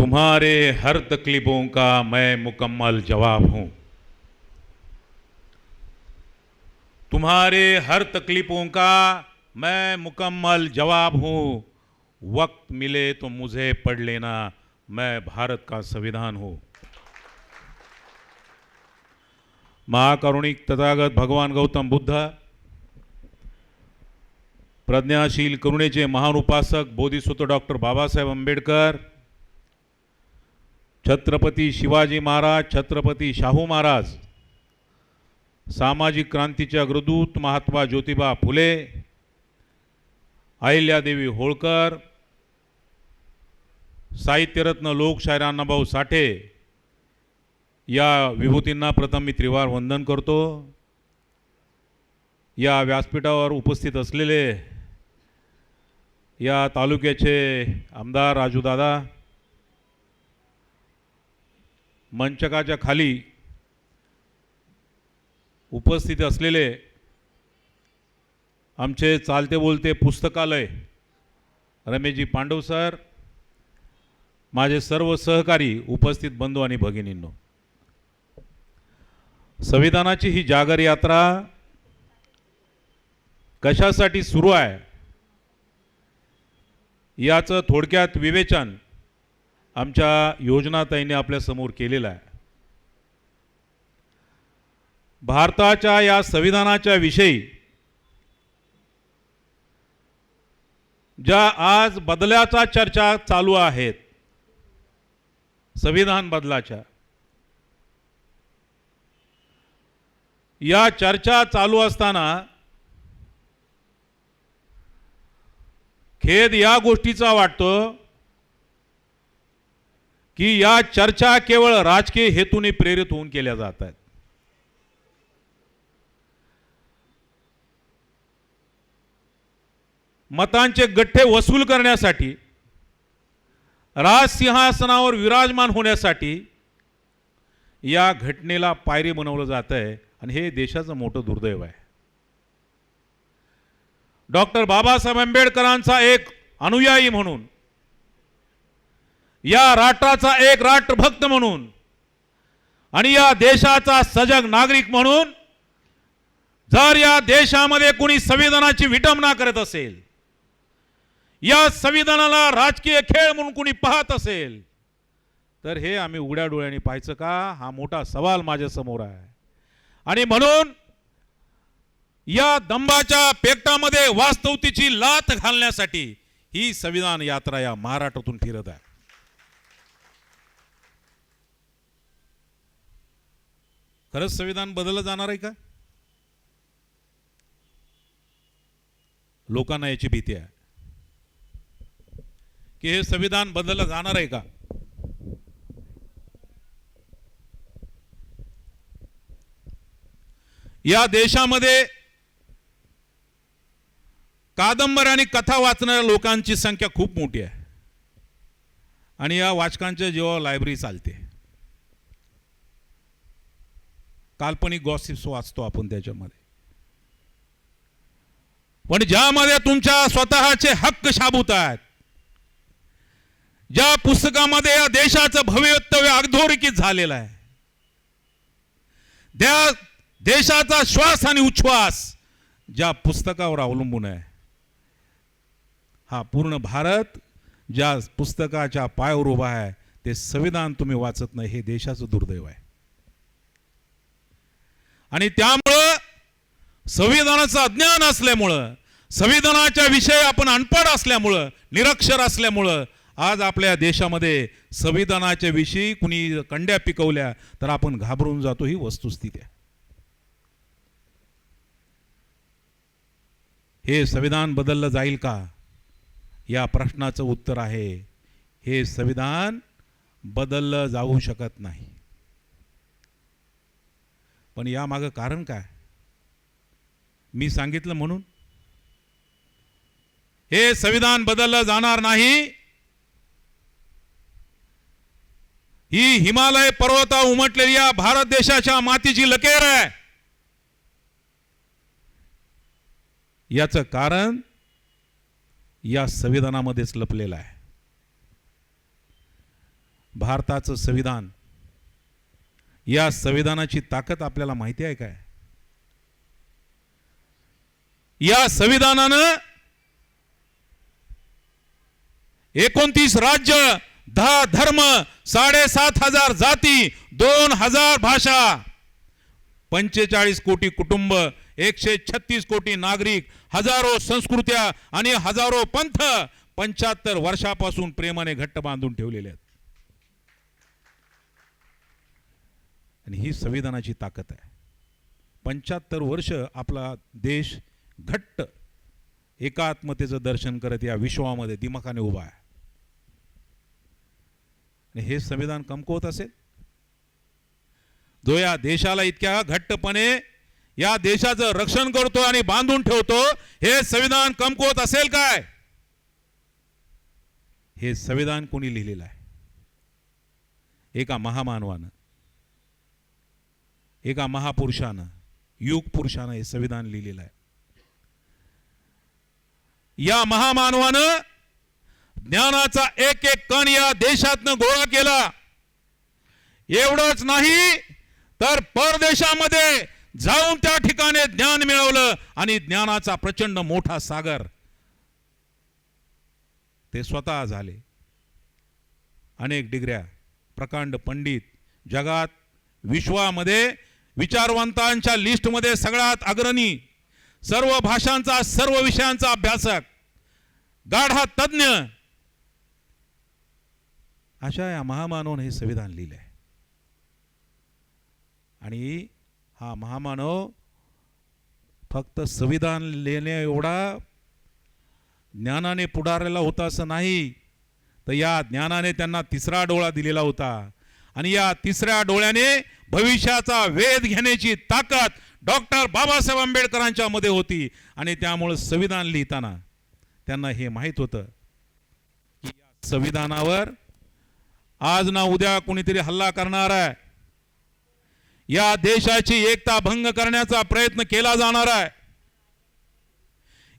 तुम्हारे हर तकलीफों का मैं मुकम्मल जवाब हूँ। तुम्हारे हर तकलीफों का मैं मुकम्मल जवाब हूँ। वक्त मिले तो मुझे पढ़ लेना, मैं भारत का संविधान हूँ। महाकारुणिक तथागत भगवान गौतम बुद्ध, प्रज्ञाशील करुणेचे महान उपासक बोधिसत्व डॉक्टर बाबासाहेब आंबेडकर छत्रपती शिवाजी महाराज छत्रपती शाहू महाराज सामाजिक क्रांतीच्या अग्रदूत महात्मा ज्योतिबा फुले अहिल्यादेवी होळकर साहित्यरत्न लोकशाहीर अण्णाभाऊ साठे या विभूतींना प्रथम मी त्रिवार वंदन करतो. या व्यासपीठावर उपस्थित असलेले या तालुक्याचे आमदार राजूदादा मंचकाच्या खाली उपस्थित असलेले आमचे चालते बोलते पुस्तकालय रमेशजी पांडव सर माझे सर्व सहकारी उपस्थित बंधू आणि भगिनींनो संविधानाची ही जागर यात्रा कशासाठी सुरू आहे याचं थोडक्यात विवेचन आमच्या योजनाताईंनी आपल्यासमोर केलेला आहे. भारताच्या या संविधानाच्या विषयी ज्या आज बदल्याचा चर्चा चालू आहेत संविधान बदलाच्या या चर्चा चालू असताना खेद या गोष्टीचा वाटतो की या चर्चा केवळ राजकीय हेतूने प्रेरित होऊन केल्या जात आहेत. मतांचे गठ्ठे वसूल करण्यासाठी राजसिंहासनावर विराजमान होण्यासाठी या घटनेला पायरी बनवलं जात आहे आणि हे देशाचं मोठं दुर्दैव आहे. डॉक्टर बाबासाहेब आंबेडकरांचा एक अनुयायी म्हणून या राष्ट्राचा एक राष्ट्रभक्त म्हणून आणि या देशाचा सजग नागरिक म्हणून जर या देशामध्ये कुणी संविधानाची विटंबना करत असेल या संविधानाला राजकीय खेळ म्हणून कुणी पाहत असेल तर हे आम्ही उघड्या डोळ्यांनी पाहायचं का? हा मोठा सवाल माझ्यासमोर आहे. आणि म्हणून या दंबाच्या पेकटामध्ये वास्तवतेची लात घालण्यासाठी ही संविधान यात्रा या महाराष्ट्रातून फिरत आहे. खरंच संविधान बदललं जाणार आहे का? लोकांना याची भीती आहे. की हे संविधान बदललं जाणार आहे का? या देशामध्ये कादंबऱ्या आणि कथा वाचणाऱ्या लोकांची संख्या खूप मोठी आहे. आणि या वाचकांच्या जेव्हा लायब्ररी चालते. काल्पनिक गॉसिप्स वाचतो आपण त्याच्यामध्ये. पण ज्यामध्ये तुमच्या स्वतःचे हक्क शाबूत आहेत ज्या पुस्तकामध्ये या देशाचं भवितव्य अगधोरेखित झालेलं आहे त्या देशाचा श्वास आणि उच्छ्वास ज्या पुस्तकावर अवलंबून आहे हा पूर्ण भारत ज्या पुस्तकाच्या पायावर उभा आहे ते संविधान तुम्ही वाचत नाही हे देशाचं दुर्दैव आहे. आणि त्यामुळं संविधानाचं अज्ञान असल्यामुळं संविधानाच्या विषयी आपण अनपड असल्यामुळं निरक्षर असल्यामुळं आज आपल्या देशामध्ये संविधानाच्या विषयी कुणी कंड्या पिकवल्या तर आपण घाबरून जातो ही वस्तुस्थिती आहे. हे संविधान बदललं जाईल का? या प्रश्नाचं उत्तर आहे हे संविधान बदललं जाऊ शकत नाही. पण यामागं कारण काय? मी सांगितलं म्हणून? हे संविधान बदललं जाणार नाही. ही हिमालय पर्वता उमटलेली या भारत देशाच्या मातीची लकेर आहे. याचं कारण या संविधानामध्येच लपलेलं आहे. भारताचं संविधान या संविधानाची ताकद आपल्याला माहिती आहे काय? या संविधानानं एकोणतीस राज्य दहा धर्म साडेसात हजार जाती दोन हजार भाषा पंचेचाळीस कोटी कुटुंब एकशे छत्तीस कोटी नागरिक हजारो संस्कृत्या आणि हजारो पंथ पंच्याहत्तर वर्षापासून प्रेमाने घट्ट बांधून ठेवलेले आहेत. आणि ही संविधानाची ताकद आहे. पंच्याहत्तर वर्ष आपला देश घट्ट एकात्मतेचं दर्शन करत या विश्वामध्ये दिमाखाने उभा आहे. आणि हे संविधान कमकुवत असेल? जो या देशाला इतक्या घट्टपणे या देशाचं रक्षण करतो आणि बांधून ठेवतो हे संविधान कमकुवत असेल काय? हे संविधान कोणी लिहिलेलं आहे? एका महामानवानं. एका महापुरुषानं युग पुरुषानं हे संविधान लिहिलेलं आहे. या महामानवानं ज्ञानाचा एक एक कण या देशातनं गोळा केला. एवढंच नाही तर परदेशामध्ये जाऊन त्या ठिकाणी ज्ञान मिळवलं आणि ज्ञानाचा प्रचंड मोठा सागर. ते स्वतः झाले. अनेक डिग्र्या प्रकांड पंडित जगात विश्वामध्ये विचारवंतांच्या लिस्टमध्ये सगळ्यात अग्रणी सर्व भाषांचा सर्व विषयांचा अभ्यासक गाढा तज्ज्ञ अशा या महामानवानं हे संविधान लिहिलं आहे आणि हा महामानव फक्त संविधान लिहिणे एवढा ज्ञानाने पुढारलेला होता असं नाही तर या ज्ञानाने त्यांना तिसरा डोळा दिलेला होता. आणि या तिसऱ्या डोळ्याने भविष्याचा वेध घेण्याची ताकद डॉक्टर बाबासाहेब आंबेडकरांच्या मध्ये होती. आणि त्यामुळं संविधान लिहिताना त्यांना हे माहीत होतं की या संविधानावर आज ना उद्या कोणीतरी हल्ला करणार आहे. या देशाची एकता भंग करण्याचा प्रयत्न केला जाणार आहे.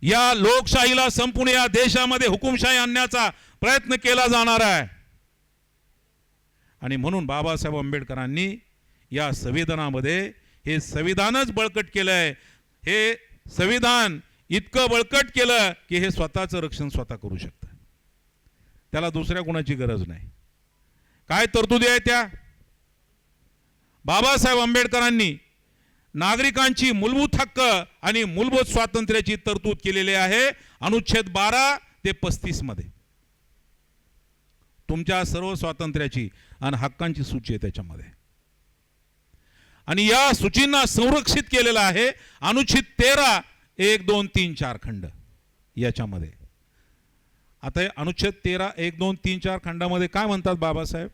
या लोकशाहीला संपूर्ण या देशामध्ये हुकुमशाही आणण्याचा प्रयत्न केला जाणार आहे. आणि म्हणून बाबासाहेब आंबेडकरांनी या संविधानामध्ये हे संविधानच बळकट केलं आहे हे संविधान इतकं बळकट केलं की हे स्वतःचं रक्षण स्वतः करू शकतं. त्याला दुसऱ्या कोणाची गरज नाही. काय तरतुदी आहे त्या? बाबासाहेब आंबेडकरांनी नागरिकांची मूलभूत हक्क आणि मूलभूत स्वातंत्र्याची तरतूद केलेली आहे. अनुच्छेद बारा ते पस्तीसमध्ये. तुमच्या सर्व स्वातंत्र्याची आणि हक्कांची सूची आहे त्याच्यामध्ये. आणि या सूचींना संरक्षित केलेलं आहे अनुच्छेद तेरा एक दोन तीन चार खंड याच्यामध्ये. आता अनुच्छेद तेरा एक दोन तीन चार खंडामध्ये काय म्हणतात बाबासाहेब?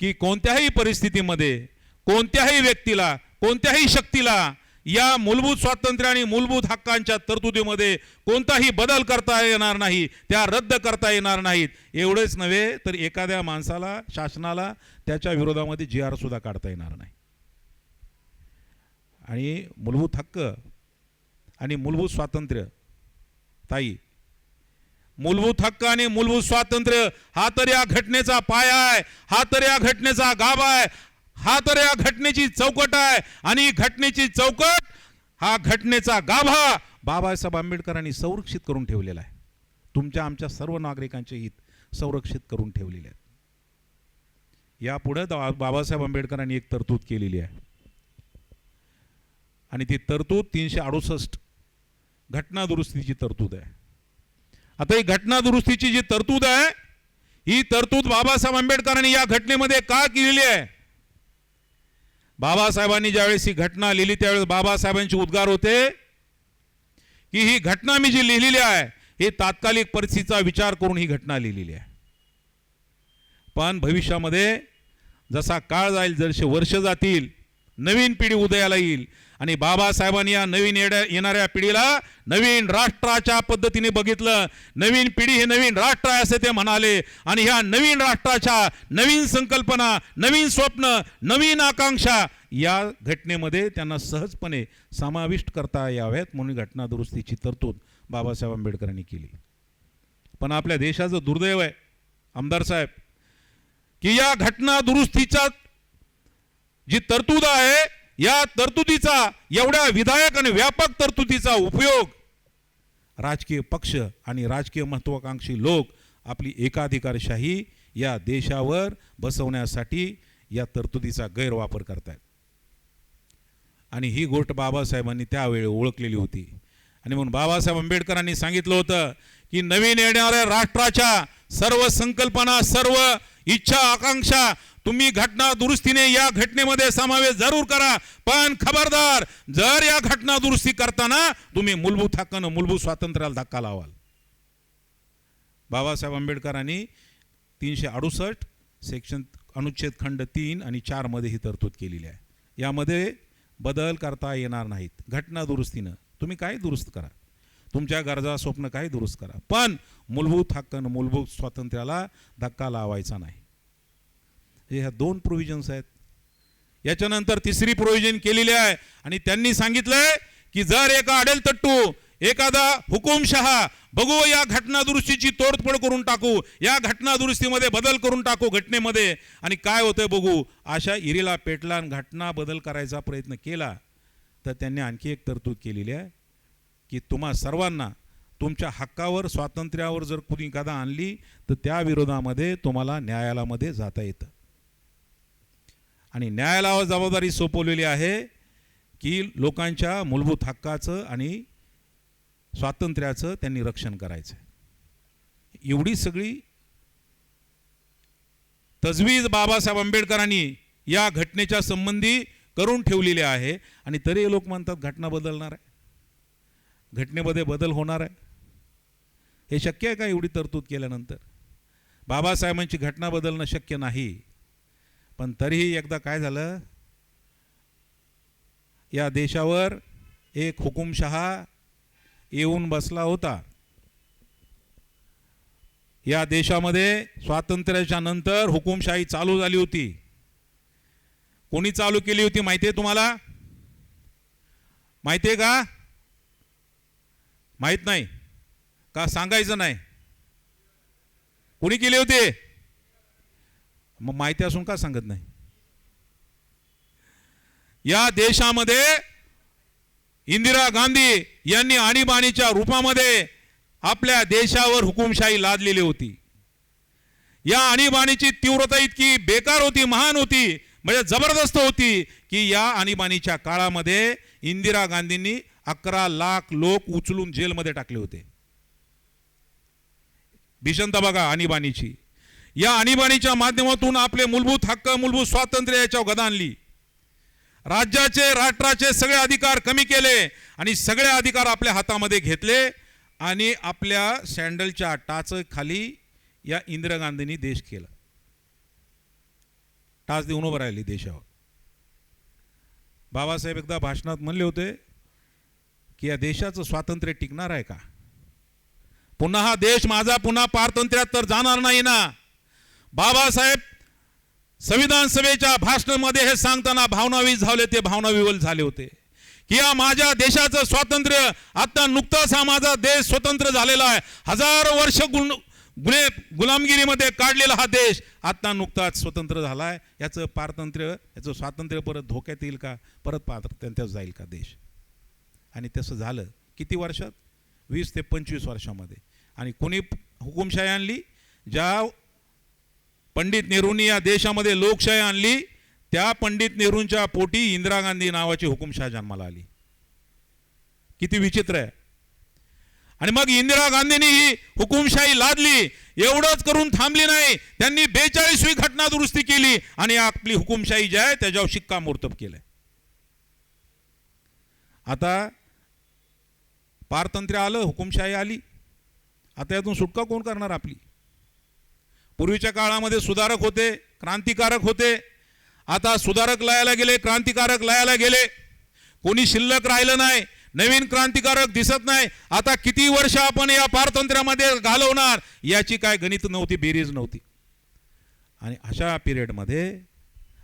की कोणत्याही परिस्थितीमध्ये कोणत्याही व्यक्तीला कोणत्याही शक्तीला या मूलभूत स्वातंत्र्य आणि मूलभूत हक्कांच्या तरतुदीमध्ये कोणताही बदल करता येणार नाही त्या रद्द करता येणार नाहीत. एवढेच नव्हे तर एखाद्या माणसाला शासनाला त्याच्या विरोधामध्ये जी आर सुद्धा काढता येणार नाही. आणि मूलभूत हक्क आणि मूलभूत स्वातंत्र्य ताई मूलभूत हक्क आणि मूलभूत स्वातंत्र्य हा तर या घटनेचा पाया आहे हा तर या घटनेचा गाभा आहे. हा तर या घटनेची चौकट आहे. आणि घटनेची चौकट हा घटनेचा गाभा बाबासाहेब आंबेडकरांनी संरक्षित करून ठेवलेला आहे. तुमच्या आमच्या सर्व नागरिकांचे हित संरक्षित करून ठेवलेले आहेत. यापुढे बाबासाहेब आंबेडकरांनी एक तरतूद केलेली आहे. आणि ती तरतूद तीनशे अडुसष्ट घटना दुरुस्तीची तरतूद आहे. आता ही घटना दुरुस्तीची जी तरतूद आहे ही तरतूद बाबासाहेब आंबेडकरांनी या घटनेमध्ये का केलेली आहे? बाबासाहेबांनी ज्यावेळेस ही घटना लिहिली त्यावेळेस बाबासाहेबांचे उद्गार होते की ही घटना मी जी लिहिलेली आहे ही तात्कालिक परिस्थितीचा विचार करून ही घटना लिहिलेली आहे. पण भविष्यामध्ये जसा काळ जाईल जसे वर्ष जातील नवीन पिढी उदयाला येईल आणि बाबासाहेबांनी या नवीन येड्या येणाऱ्या पिढीला नवीन राष्ट्राच्या पद्धतीने बघितलं. नवीन पिढी हे नवीन राष्ट्र आहे असे ते म्हणाले. आणि ह्या नवीन राष्ट्राच्या नवीन संकल्पना नवीन स्वप्न नवीन आकांक्षा या घटनेमध्ये त्यांना सहजपणे समाविष्ट करता याव्यात म्हणून घटना दुरुस्तीची तरतूद बाबासाहेब आंबेडकरांनी केली. पण आपल्या देशाचं दुर्दैव आहे आमदार साहेब की या घटना दुरुस्तीचा जी तरतूद आहे या तरतुदीचा एवढ्या विधायक आणि व्यापक तरतुदीचा उपयोग राजकीय पक्ष आणि राजकीय महत्वाकांक्षी लोक आपली एकाधिकारशाही या देशावर बसवण्यासाठी या तरतुदीचा गैरवापर करतायत. आणि ही गोष्ट बाबासाहेबांनी त्यावेळी ओळखलेली होती. आणि म्हणून बाबासाहेब आंबेडकरांनी सांगितलं होतं की नवीन येणाऱ्या राष्ट्राच्या सर्व संकल्पना सर्व इच्छा आकांक्षा तुम्ही घटना दुरुस्तीने या घटनेमध्ये समावेश जरूर करा. पण खबरदार जर या घटना दुरुस्ती करताना तुम्ही मूलभूत हक्कानं मूलभूत स्वातंत्र्याला धक्का लावाल. बाबासाहेब आंबेडकरांनी तीनशे अडुसष्ट सेक्शन अनुच्छेद खंड तीन आणि चारमध्ये ही तरतूद केलेली आहे. यामध्ये बदल करता येणार नाहीत. घटना दुरुस्तीनं. तुम्ही काय दुरुस्त करा. तुमच्या गरजा स्वप्न काय दुरुस्त करा. पण मूलभूत हक्कानं मूलभूत स्वातंत्र्याला धक्का लावायचा नाही. हे ह्या दोन प्रोव्हिजन्स आहेत. याच्यानंतर तिसरी प्रोव्हिजन केलेली आहे. आणि त्यांनी सांगितलंय की जर एका आडेल तट्टू एखादा हुकुमशहा बघू या घटनादुरुस्तीची तोडफोड करून टाकू या घटनादुरुस्तीमध्ये बदल करून टाकू घटनेमध्ये आणि काय होतंय बघू अशा इरीला पेटला आणि घटना बदल करायचा प्रयत्न केला तर त्यांनी आणखी एक तरतूद केलेली आहे की तुम्हा सर्वांना तुमच्या हक्कावर स्वातंत्र्यावर जर कुणी एखादा आणली तर त्या विरोधामध्ये तुम्हाला न्यायालयामध्ये जाता येतं. आणि न्यायालयावर जबाबदारी सोपवलेली आहे की लोकांच्या मूलभूत हक्काचं आणि स्वातंत्र्याचं त्यांनी रक्षण करायचं एवढी सगळी तजवीज बाबासाहेब आंबेडकरांनी या घटनेच्या संबंधी करून ठेवलेली आहे आणि तरी लोक म्हणतात घटना बदलणार आहे. घटनेमध्ये बदल होणार आहे. हे शक्य आहे का एवढी तरतूद केल्यानंतर? बाबासाहेबांची घटना बदलणं शक्य नाही. पण तरीही एकदा काय झालं? या देशावर एक हुकुमशहा येऊन बसला होता. या देशामध्ये स्वातंत्र्याच्या नंतर हुकुमशाही चालू झाली होती. कोणी चालू केली होती माहिती आहे तुम्हाला? माहिती आहे का? माहीत नाही. का सांगायचं नाही? कोणी केली होती? मग माहिती असून का सांगत नाही? या देशामध्ये इंदिरा गांधी यांनी आणीबाणीच्या रूपामध्ये आपल्या देशावर हुकुमशाही लादलेली होती. या आणीबाणीची तीव्रता इतकी बेकार होती महान होती म्हणजे जबरदस्त होती की या आणीबाणीच्या काळामध्ये इंदिरा गांधींनी अकरा लाख लोक उचलून जेलमध्ये टाकले होते. भीषणता बघा आणीबाणीची. या आणीबाणीच्या माध्यमातून आपले मूलभूत हक्क मूलभूत स्वातंत्र्य याच्यावर गदा आणली. राज्याचे राष्ट्राचे सगळे अधिकार कमी केले आणि सगळे अधिकार आपल्या हातामध्ये घेतले आणि आपल्या सँडलच्या टाच खाली या इंदिरा गांधींनी देश केला. टाच देऊन उभं राहिली देशावर. बाबासाहेब एकदा भाषणात म्हणले होते की या देशाचं स्वातंत्र्य टिकणार आहे का? पुन्हा हा देश माझा पुन्हा पारतंत्र्यात तर जाणार नाही ना. बाबासाहेब संविधान सभेच्या भाषणामध्ये हे सांगताना भावनावी झाले ते भावनाविवल झाले होते. की या माझ्या देशाचं स्वातंत्र्य आता नुकताच हा माझा देश स्वतंत्र झालेला आहे. हजारो वर्ष गुण गुन्हे गुलामगिरीमध्ये काढलेला हा देश आता नुकताच स्वतंत्र झाला आहे. याचं पारतंत्र्य याचं स्वातंत्र्य परत धोक्यात येईल का? परत पारतंत्र्यात जाईल का देश? आणि तसं झालं. किती वर्षात? वीस ते पंचवीस वर्षामध्ये. आणि कोणी हुकुमशाही आणली? ज्या पंडित नेहरूंनी या देशामध्ये लोकशाही आणली. त्या पंडित नेहरूंच्या पोटी इंदिरा गांधी नावाची हुकुमशाह जन्माला आली. किती विचित्र आहे. आणि मग इंदिरा गांधींनी ही हुकुमशाही लादली. एवढंच करून थांबली नाही. त्यांनी बेचाळीसवी घटना दुरुस्ती केली आणि आपली हुकुमशाही जी आहे त्याच्यावर शिक्कामोर्तब केलंय. आता पारतंत्र्य आलं हुकुमशाही आली. आता यातून सुटका कोण करणार आपली? पूर्वीच्या काळामध्ये सुधारक होते क्रांतिकारक होते. आता सुधारक लयाला गेले क्रांतिकारक लयाला गेले. कोणी शिल्लक राहिलं नाही नवीन क्रांतिकारक दिसत नाही. आता किती वर्ष आपण या पारतंत्र्यामध्ये घालवणार याची काय गणित नव्हती बेरीज नव्हती. आणि अशा पिरियडमध्ये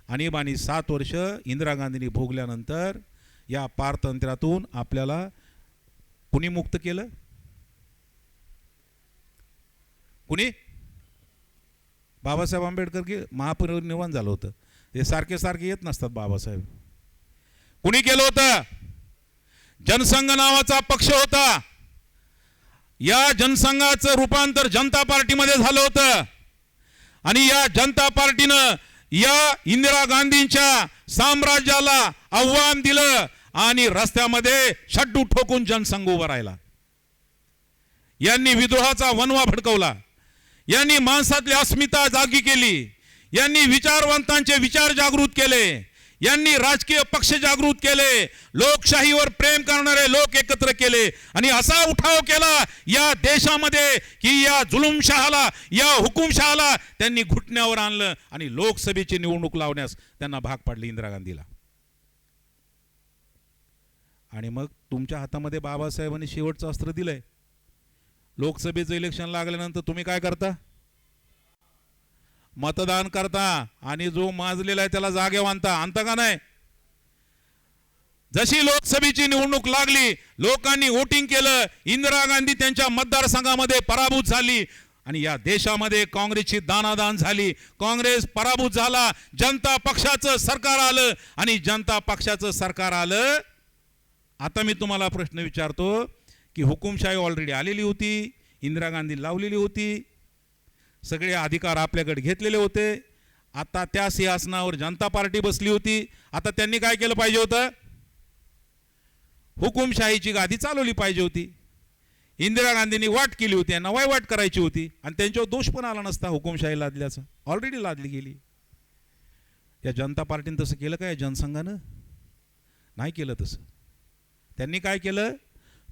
आणीबाणी सात वर्ष इंदिरा गांधींनी भोगल्यानंतर या पारतंत्र्यातून आपल्याला कुणी मुक्त केलं? कुणी? बाबासाहेब आंबेडकर की महापरिनिर्वाण झालं होतं. ते सारखे सारखे येत नसतात बाबासाहेब. कुणी केलं होतं? जनसंघ नावाचा पक्ष होता. या जनसंघाचं रूपांतर जनता पार्टीमध्ये झालं होतं. आणि या जनता पार्टीनं या इंदिरा गांधींच्या साम्राज्याला आव्हान दिलं आणि रस्त्यामध्ये शड्डू ठोकून जनसंघ उभा राहिला. यांनी विद्रोहाचा वनवा फडकवला यांनी माणसातली अस्मिता जागी केली. यांनी विचारवंतांचे विचार जागृत केले. यांनी राजकीय पक्ष जागृत केले. लोकशाहीवर प्रेम करणारे लोक एकत्र केले. आणि असा उठाव केला या देशामध्ये की या जुलुमशहाला या हुकुमशहाला त्यांनी घुटण्यावर आणलं आणि लोकसभेची निवडणूक लावण्यास त्यांना भाग पाडली इंदिरा गांधीला. आणि मग तुमच्या हातामध्ये बाबासाहेबांनी शेवटचं अस्त्र दिलंय. लोकसभेचं इलेक्शन लागल्यानंतर तुम्ही काय करता? मतदान करता आणि जो माजलेला आहे त्याला जागे आणता आणता का नाही? जशी लोकसभेची निवडणूक लागली लोकांनी वोटिंग केलं इंदिरा गांधी त्यांच्या मतदारसंघामध्ये पराभूत झाली आणि या देशामध्ये काँग्रेसची दानादान झाली. काँग्रेस पराभूत झाला जनता पक्षाचं सरकार आलं आणि जनता पक्षाचं सरकार आलं. आता मी तुम्हाला प्रश्न विचारतो की हुकुमशाही ऑलरेडी आलेली होती इंदिरा गांधी लावलेली होती सगळे अधिकार आपल्याकडे घेतलेले होते. आता त्या सिंहासनावर जनता पार्टी बसली होती. आता त्यांनी काय केलं पाहिजे होतं? हुकुमशाहीची गादी चालवली पाहिजे होती. इंदिरा गांधींनी वाट केली होती यांना वाट करायची होती. आणि त्यांच्यावर दोष पण आला नसता हुकुमशाही लादल्याचा. ऑलरेडी लादली गेली. या जनता पार्टीनं तसं केलं काय जनसंघानं? नाही केलं तसं. त्यांनी काय केलं?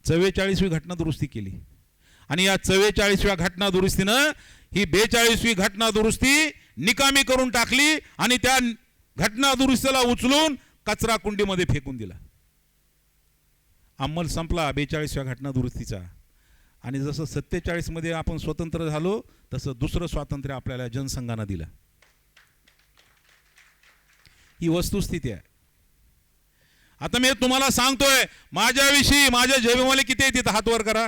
चव्वेचाळीसवी घटना दुरुस्ती केली. आणि या चव्वेचाळीसव्या घटना दुरुस्तीनं ही बेचाळीसवी घटना दुरुस्ती निकामी करून टाकली आणि त्या घटना दुरुस्तीला उचलून कचरा कुंडीमध्ये फेकून दिला. अंमल संपला बेचाळीसव्या घटना दुरुस्तीचा. आणि जसं सत्तेचाळीसमध्ये आपण स्वतंत्र झालो तसं दुसरं स्वातंत्र्य आपल्याला जनसंघानं दिलं. ही वस्तुस्थिती आहे. आता मी तुम्हाला सांगतोय माझ्याविषयी माझ्या जयभीमवाले किती आहेत तिथं हात वर करा.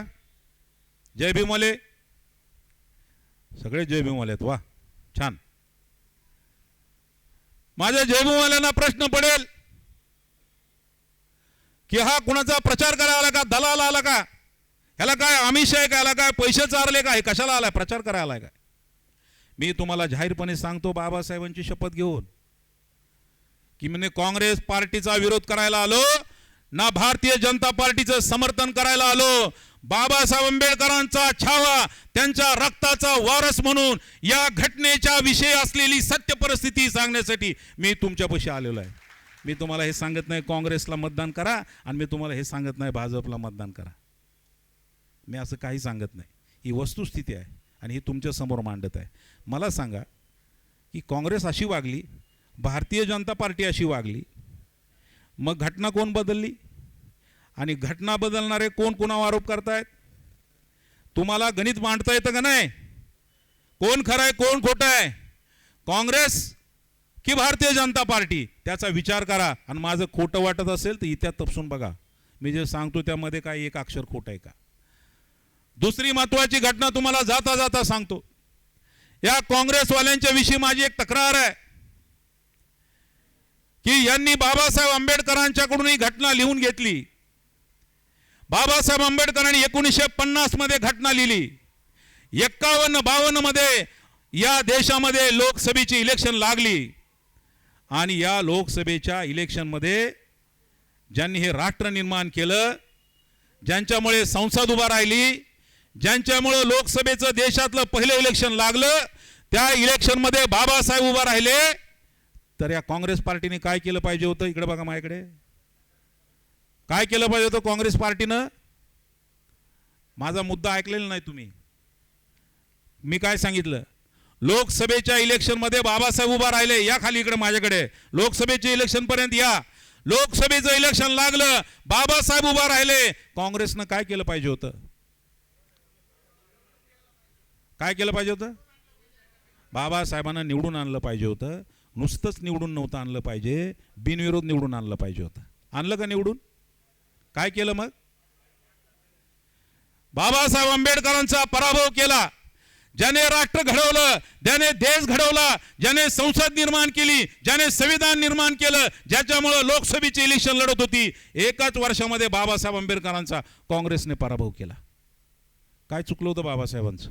जयभीमवाले सगळे जयभीमवाले आहेत वा. छान. माझ्या जयभीमवाल्यांना प्रश्न पडेल की हा कुणाचा प्रचार करायला आला का? दलाल आला का? ह्याला काय आमिष आहे का? ह्याला काय पैसे चारले का? हे कशाला आलाय? प्रचार करायला आलाय काय मी तुम्हाला जाहीरपणे सांगतो बाबासाहेबांची शपथ घेऊन. की म्हणजे काँग्रेस पार्टीचा विरोध करायला आलो ना भारतीय जनता पार्टीचं समर्थन करायला आलो. बाबासाहेब आंबेडकरांचा छावा त्यांच्या रक्ताचा वारस म्हणून या घटनेच्या विषयी असलेली सत्य परिस्थिती सांगण्यासाठी मी तुमच्यापाशी आलेलो आहे. मी तुम्हाला हे सांगत नाही काँग्रेसला मतदान करा आणि मी तुम्हाला हे सांगत नाही भाजपला मतदान करा. मी असं काही सांगत नाही. ही वस्तुस्थिती आहे आणि ही तुमच्यासमोर मांडत आहे. मला सांगा की काँग्रेस अशी वागली भारतीय जनता पार्टी अशी वागली. मग घटना कोण बदलली? आणि घटना बदलणारे कोण कोणावर आरोप करतायत? तुम्हाला गणित मांडता येतं का नाही? कोण खरं आहे कोण खोटं आहे? काँग्रेस की भारतीय जनता पार्टी? त्याचा विचार करा. आणि माझं खोटं वाटत असेल तर इत्यात तपसून बघा. मी जे सांगतो त्यामध्ये काय एक अक्षर खोटं आहे का? दुसरी महत्वाची घटना तुम्हाला जाता जाता सांगतो. या काँग्रेसवाल्यांच्या विषयी माझी एक तक्रार आहे. की यांनी बाबासाहेब आंबेडकरांच्याकडून ही घटना लिहून घेतली. बाबासाहेब आंबेडकरांनी एकोणीसशे पन्नासमध्ये घटना लिहिली. एक्कावन्न बावन्नमध्ये या देशामध्ये लोकसभेची इलेक्शन लागली. आणि या लोकसभेच्या इलेक्शनमध्ये ज्यांनी हे राष्ट्र निर्माण केलं ज्यांच्यामुळे संसद उभा राहिली ज्यांच्यामुळं लोकसभेचं देशातलं पहिलं इलेक्शन लागलं त्या इलेक्शनमध्ये बाबासाहेब उभा राहिले. तर या काँग्रेस पार्टीने काय केलं पाहिजे होतं? इकडे बघा माझ्याकडे. काय केलं पाहिजे होतं काँग्रेस पार्टीनं? माझा मुद्दा ऐकलेला नाही तुम्ही. मी काय सांगितलं? लोकसभेच्या इलेक्शनमध्ये बाबासाहेब उभा राहिले या खाली इकडे माझ्याकडे. लोकसभेचे इलेक्शन पर्यंत या. लोकसभेचं इलेक्शन लागलं बाबासाहेब उभा राहिले. काँग्रेसनं काय केलं पाहिजे होतं? काय केलं पाहिजे होतं? बाबासाहेबांना निवडून आणलं पाहिजे होतं. नुसतंच निवडून नव्हतं आणलं पाहिजे बिनविरोध निवडून आणलं पाहिजे होतं. आणलं का निवडून? काय केलं मग? बाबासाहेब आंबेडकरांचा पराभव केला. ज्याने राष्ट्र घडवलं ज्याने देश घडवला ज्याने संसद निर्माण केली ज्याने संविधान निर्माण केलं ज्याच्यामुळं लोकसभेची इलेक्शन लढत होती एकाच वर्षामध्ये बाबासाहेब आंबेडकरांचा काँग्रेसने पराभव केला. काय चुकलं होतं बाबासाहेबांचं?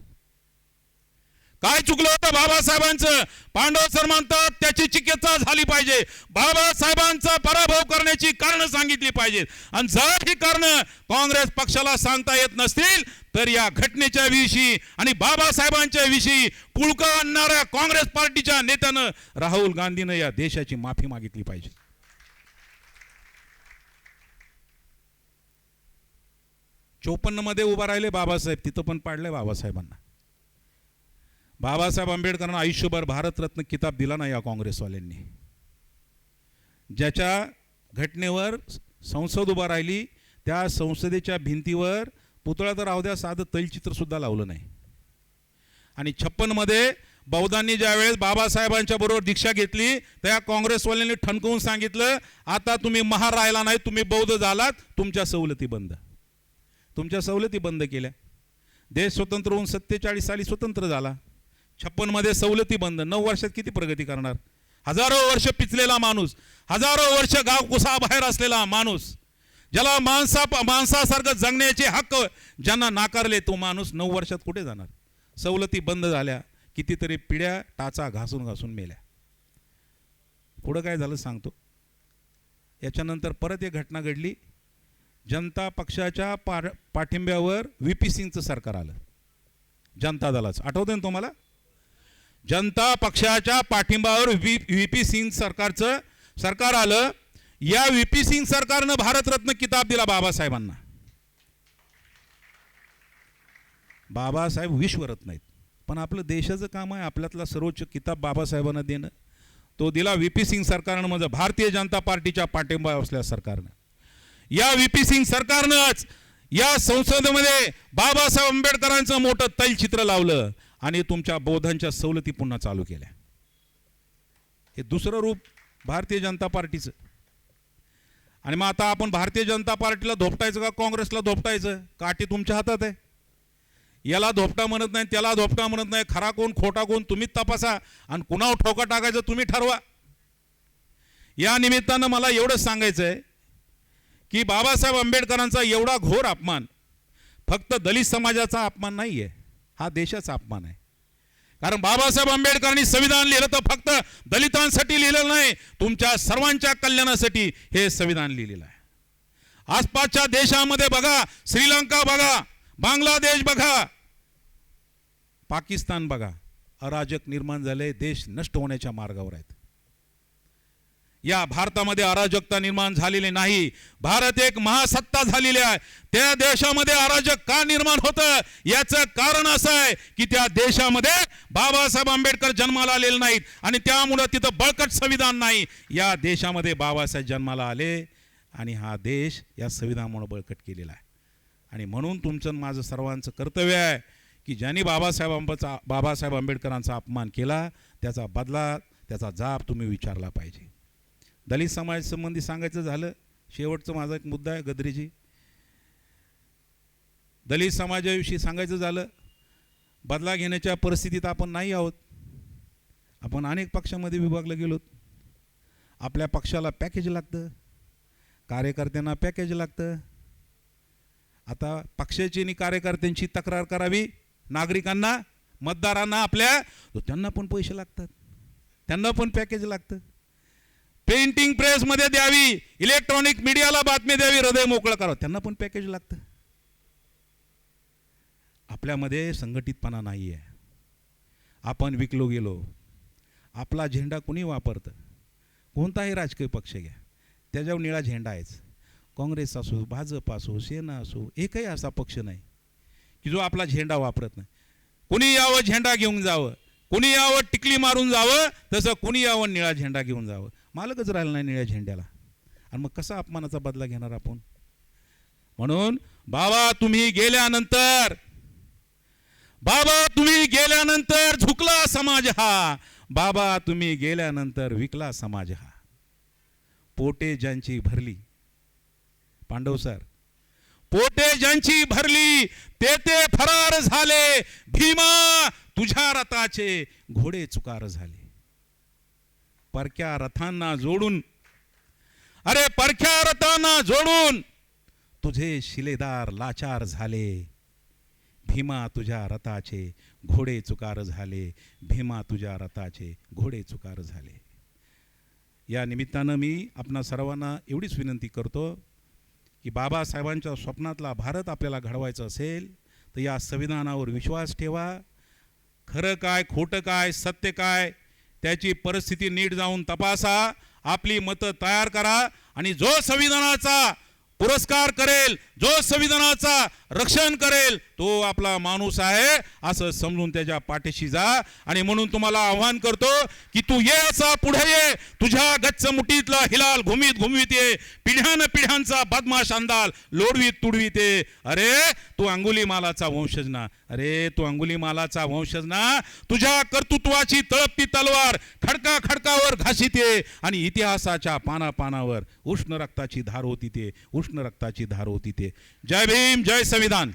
काय चुकलं होतं बाबासाहेबांचं? पांडव सर म्हणतात त्याची चिकित्सा झाली पाहिजे. बाबासाहेबांचा पराभव करण्याची कारण सांगितली पाहिजेत. आणि जर ही कारण काँग्रेस पक्षाला सांगता येत नसतील तर या घटनेच्या विषयी आणि बाबासाहेबांच्या विषयी पुळका आणणाऱ्या काँग्रेस पार्टीच्या नेत्यानं राहुल गांधीनं या देशाची माफी मागितली पाहिजे. चोपन्नमध्ये उभा राहिले बाबासाहेब तिथं पण पाडलंय बाबासाहेबांना. बाबासाहेब आंबेडकरांना आयुष्यभर भारतरत्न किताब दिला नाही या काँग्रेसवाल्यांनी. ज्याच्या घटनेवर संसद उभा राहिली त्या संसदेच्या भिंतीवर पुतळा तर राहू द्या साधं तैलचित्र सुद्धा लावलं नाही. आणि छप्पनमध्ये बौद्धांनी ज्यावेळेस बाबासाहेबांच्या बरोबर दीक्षा घेतली त्या काँग्रेसवाल्यांनी ठणकवून सांगितलं आता तुम्ही महार राहिला नाही तुम्ही बौद्ध झालात तुमच्या सवलती बंद. तुमच्या सवलती बंद केल्या. देश स्वतंत्र होऊन सत्तेचाळीस साली स्वतंत्र झाला. छप्पनमध्ये सवलती बंद. नऊ वर्षात किती प्रगती करणार? हजारो वर्ष पिचलेला माणूस हजारो वर्ष गाव कुसाबाहेर असलेला माणूस ज्याला माणसा माणसासारखं जगण्याचे हक्क ज्यांना नाकारले तो माणूस नऊ वर्षात कुठे जाणार? सवलती बंद झाल्या कितीतरी पिढ्या टाचा घासून घासून मेल्या. पुढं काय झालं सांगतो. याच्यानंतर परत एक घटना घडली. जनता पक्षाच्या पा पाठिंब्यावर व्ही पी सिंगचं सरकार आलं. जनता दलाचं. आठवतं ना तुम्हाला? जनता पक्षाच्या पाठिंबावर व्ही व्ही पी सिंग सरकारचं सरकार आलं. या व्ही पी सिंग सरकारनं भारतरत्न किताब दिला बाबासाहेबांना. बाबासाहेब विश्वरत्न आहेत. पण आपलं देशाचं काम आहे आपल्यातला सर्वोच्च किताब बाबासाहेबांना देणं. तो दिला व्ही पी सिंग सरकारनं म्हणजे भारतीय जनता पार्टीच्या पाठिंबा असल्या सरकारनं. या व्ही पी सिंग सरकारनंच या संसदेमध्ये बाबासाहेब आंबेडकरांचं मोठं तैलचित्र लावलं. आणि तुमच्या बौद्धांच्या सवलती पुन्हा चालू केल्या. हे दुसरं रूप भारतीय जनता पार्टीचं. आणि मग आता आपण भारतीय जनता पार्टीला धोपटायचं का काँग्रेसला धोपटायचं? काठी तुमच्या हातात आहे. याला धोपटा म्हणत नाही त्याला धोपटा म्हणत नाही. खरा कोण खोटा कोण तुम्हीच तपासा. आणि कुणावर ठोका टाकायचं तुम्ही ठरवा. या निमित्तानं मला एवढंच सांगायचं आहे की बाबासाहेब आंबेडकरांचा एवढा घोर अपमान फक्त दलित समाजाचा अपमान नाही आहे हा देशाचा अपमान आहे. कारण बाबासाहेब आंबेडकरांनी संविधान लिहिलं तर फक्त दलितांसाठी लिहिलेलं नाही तुमच्या सर्वांच्या कल्याणासाठी हे संविधान लिहिलेलं आहे. आसपासच्या देशामध्ये बघा श्रीलंका बघा बांगलादेश बघा पाकिस्तान बघा अराजक निर्माण झाले देश नष्ट होण्याच्या मार्गावर आहेत. या भारतामध्ये अराजकता निर्माण झालेली नाही. भारत एक महासत्ता झालेली आहे. त्या देशामध्ये अराजक का निर्माण होतं? याचं कारण असं आहे की त्या देशामध्ये बाबासाहेब आंबेडकर जन्माला आलेले नाहीत आणि त्यामुळं तिथं बळकट संविधान नाही. या देशामध्ये बाबासाहेब जन्माला आले आणि हा देश या संविधानामुळे बळकट केलेला आहे. आणि म्हणून तुमचं माझं सर्वांचं कर्तव्य आहे की ज्यांनी बाबासाहेबांचा बाबासाहेब आंबेडकरांचा अपमान केला त्याचा बदला त्याचा जाब तुम्ही विचारला पाहिजे. दलित समाजासंबंधी सांगायचं झालं शेवटचं माझा एक मुद्दा आहे गद्रीजी. दलित समाजाविषयी सांगायचं झालं बदला घेण्याच्या परिस्थितीत आपण नाही आहोत. आपण अनेक पक्षामध्ये विभागलं गेलो आपल्या पक्षाला पॅकेज लागतं. कार्यकर्त्यांना पॅकेज लागतं. आता पक्षाची आणि कार्यकर्त्यांची तक्रार करावी नागरिकांना मतदारांना आपल्या त्यांना पण पैसे लागतात. त्यांना पण पॅकेज लागतं. पेंटिंग प्रेसमध्ये द्यावी इलेक्ट्रॉनिक मीडियाला बातमी द्यावी हृदय मोकळं करावं. त्यांना पण पॅकेज लागतं. आपल्यामध्ये संघटितपणा नाही आहे आपण विकलो गेलो. आपला झेंडा कुणी वापरतं? कोणताही राजकीय पक्ष घ्या. त्याच्यावर निळा झेंडा आहेच. काँग्रेस असो भाजप असो सेना असो एकही असा पक्ष नाही की जो आपला झेंडा वापरत नाही. कुणी यावं झेंडा घेऊन जावं? कुणी यावं टिकली मारून जावं तसं कुणी यावं निळा झेंडा घेऊन जावं. मालकच राहिला नाही निळ्या झेंड्याला. आणि मग कसा अपमानाचा बदला घेणार आपण? म्हणून बाबा तुम्ही गेल्यानंतर बाबा तुम्ही गेल्यानंतर झुकला समाज हा. बाबा तुम्ही गेल्यानंतर विकला समाज हा. पोटे ज्यांची भरली. पांडव सर पोटे ज्यांची भरली ते ते फरार झाले. भीमा तुझ्या रथाचे घोडे चुकार झाले. परक्या रथांना जोडून अरे परख्या रथांना जोडून तुझे शिलेदार लाचार झाले. भीमा तुझ्या रथाचे घोडे चुकार झाले. भीमा तुझ्या रथाचे घोडे चुकार झाले. या निमित्तानं मी आपणा सर्वांना एवढीच विनंती करतो की बाबासाहेबांच्या स्वप्नातला भारत आपल्याला घडवायचा असेल तर या संविधानावर विश्वास ठेवा. खरं काय खोटं काय सत्य काय त्याची परिस्थिती नीट जाऊन तपासा आपली मतं तयार करा आणि जो संविधानाचा पुरस्कार करेल जो संविधानाचा रक्षण करेल तो आपला माणूस आहे असं समजून त्याच्या पाठीशी जा. आणि म्हणून तुम्हाला आव्हान करतो की तू ये असा पुढे ये. तुझ्या गच्च मुठीतला हिलाल घुमीत घुमवीत ये. पिढ्यान पिढ्यांचा बदमाश अंदाल लोडवीत तुडवीत ये. अरे तू अंगुली मालाचा वंशज ना. अरे तू अंगुली मालाचा वंशज ना. तुझ्या कर्तृत्वाची तळपती तलवार खडका खडकावर घासीत ये. आणि इतिहासाच्या पाना पानावर उष्ण रक्ताची धार होती ते. उष्ण रक्ताची धार होती ते. जय भीम जय संविधान.